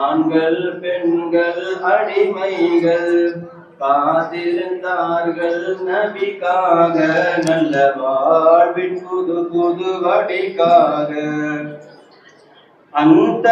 ஆண்கள் பெண்கள் அடிமைகள் காத்திருந்தார்கள் நபிக்காக நல்ல வாழ்வின் புது புது வடிக்காக அந்த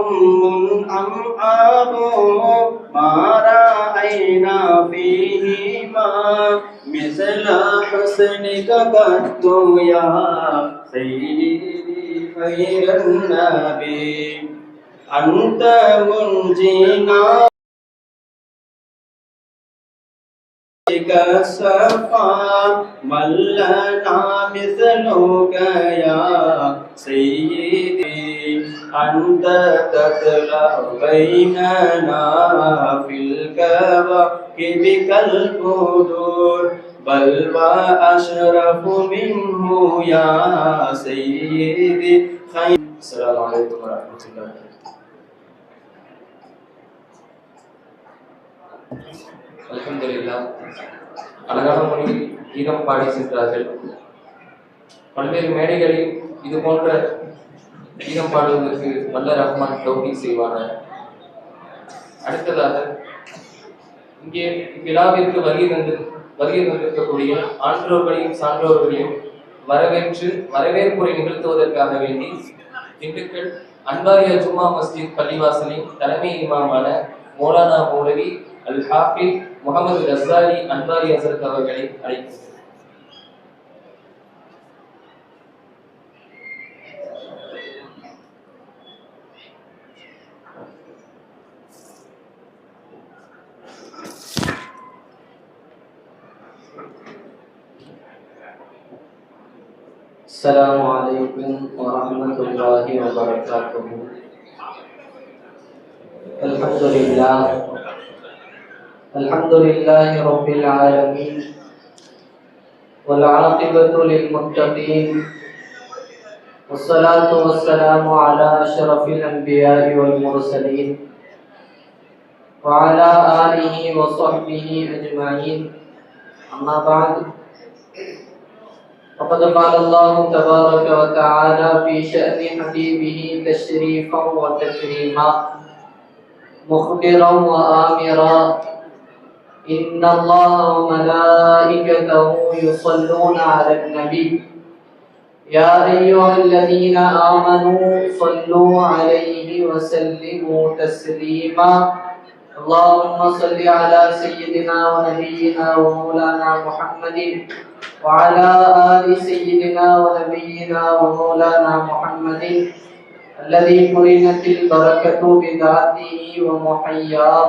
உம்முன் அம் ஆபோ மாறா ஐநா பீஹிமா மிசல ஹுஸ்னிக கத்துயா أنت منجينا كالصفا من لنا مثلك يا سيدي أنت تطلع بيننا في الكواكب كالبدور بل وأشرف منه يا سيدي خير السلام عليكم ورحمة الله அல்ஹம்துலில்லா அழகான மொழியில் கீதம் பாடி சென்றார்கள். பல்வேறு மேடைகளில் இது போன்ற கீதம் பாடுவதற்கு வல்ல ரஹ்மான் தௌகி செய்வார்கள் அடுத்ததாக இங்கே விழாவிற்கு வருகை தந்து வருகை தந்திருக்கக்கூடிய ஆன்றோர்களையும் சான்றோர்களையும் வரவேற்று வரவேற்புரை நிகழ்த்துவதற்காக வேண்டி திண்டுக்கல் அன்பாரியா ஜும்மா மஸ்ஜித் பள்ளிவாசலின் தலைமை இமாமான மோலானா மௌலவி அல் ஹாஃபிஸ் முகமது ரஸ்தாலி அன்பாரி ஹசரத் அவர்களை அழைக்கிறேன் السلام عليكم ورحمة الله وبركاته الحمد لله الحمد لله رب العالمين والعاقبة للمتقين والصلاة والسلام على أشرف الأنبياء والمرسلين وعلى آله وصحبه أجمعين. أما بعد وقد قال الله تبارك وتعالى في شأن حبيبه تشريفا وتكريما، مخبرا وآمرا. إن الله وملائكته يصلون على النبي. يا أيها الذين آمنوا صلوا عليه وسلموا تسليما. اللهم صل على سيدنا ونبينا ومولانا محمد وعلى آل سيدنا ونبينا ومولانا محمد الذي قرنت البركة بذاته ومحياه.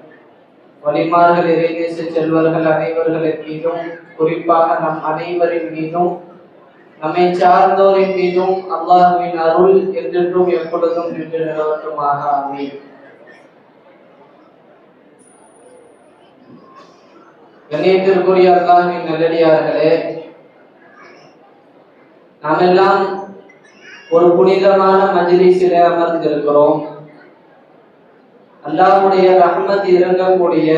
வலிமார்கள் இறைநேச செல்வர்கள் அனைவர்களின் மீதும் குறிப்பாக நம் அனைவரின் மீதும் நம்மை சார்ந்தோரின் மீதும் அல்லாஹுவின் அருள் என்றென்றும் எப்பொழுதும் நின்று நிலவட்டுமாக அமையும் கண்ணியத்திற்குரிய அல்லாஹின் நல்லடியார்களே நாம் எல்லாம் ஒரு புனிதமான மஜ்லிஸிலே அமர்ந்திருக்கிறோம். அல்லாவுடைய ரஹமத் இறங்கக்கூடிய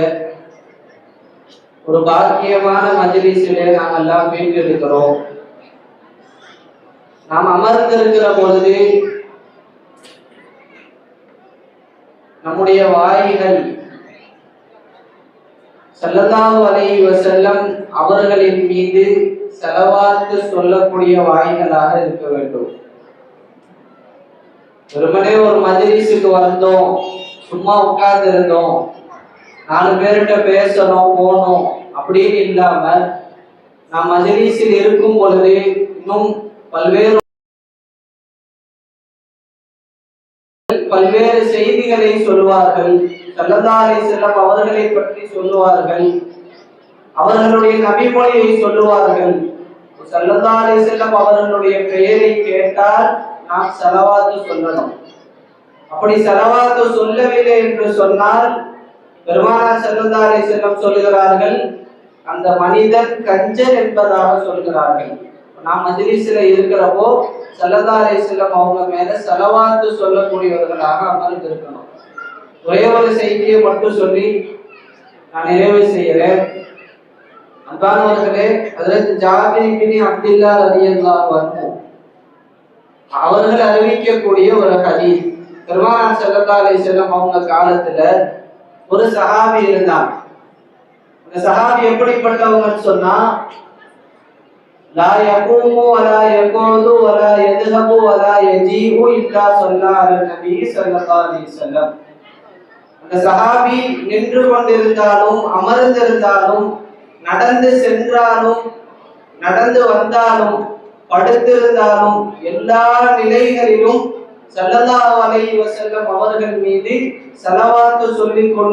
ஒரு பாக்கியமான மஜிலிசிலே நாம் எல்லாம் வீட்டிருக்கிறோம் நாம் அமர்ந்திருக்கிற பொழுது நம்முடைய வாய்கள் செல்லதாவு அலை செல்லம் அவர்களின் மீது செலவாத்து சொல்லக்கூடிய வாய்களாக இருக்க வேண்டும். வெறுமனே ஒரு மஜ்லிஸுக்கு வந்தோம். சும்மா உட்கார்ந்து இருந்தோம் நாலு பேர்கிட்ட பேசணும் போனோம் அப்படின்னு இல்லாம நாம் மஜ்லிஸில் இருக்கும் பொழுது இன்னும் பல்வேறு பல்வேறு செய்திகளை சொல்லுவார்கள். சல்லதாரை செல்லம் அவர்களை பற்றி சொல்லுவார்கள். அவர்களுடைய நபிமொழியை சொல்லுவார்கள். சல்லதாரை செல்லம் அவர்களுடைய பெயரை கேட்டால் நாம் செலவாத்து சொல்லணும். அப்படி செலவாத்து சொல்லவில்லை என்று சொன்னால் பெருமானா ஸல்லல்லாஹு செல்லம் சொல்கிறார்கள் அந்த மனிதன் கஞ்சன் என்பதாக சொல்கிறார்கள். நாம் மஜ்லிஸ்ல இருக்கிறப்போ ஸல்லல்லாஹு செல்லம் அவங்க மேல செலவாத்து சொல்லக்கூடியவர்களாக அமர்ந்து இருக்கணும் ஒரே ஒரு செய்தியை மட்டும் சொல்லி நான் நிறைவு செய்கிறேன். அன்பானவர்களே அதற்கு ஜாபிர் பின் அப்துல்லா ரலியல்லாஹு அவர்கள் அறிவிக்கக்கூடிய ஒரு ஹதீஸ். பெருமானார் ஸல்லல்லாஹு அலைஹி அவங்க காலத்துல ஒரு சஹாபி இருந்தாங்க. அந்த சஹாபி எப்படிப்பட்டவங்கன்னு சொன்னா லா யகூமு வலா யகூது வலா யذهபு வலா யஜீஉ இல்லா ஸல்லா அலா நபி ஸல்லல்லாஹு அலைஹி வஸல்லம். அந்த சஹாபி நின்று கொண்டிருந்தாலும் அமர்ந்திருந்தாலும் நடந்து சென்றாலும் நடந்து வந்தாலும் படுத்திருந்தாலும் எல்லா நிலைகளிலும் ஸல்லல்லாஹு அலைஹி வஸல்லம் அவர்கள் மீது ஸலவாத்து சொல்லிக் கொண்டு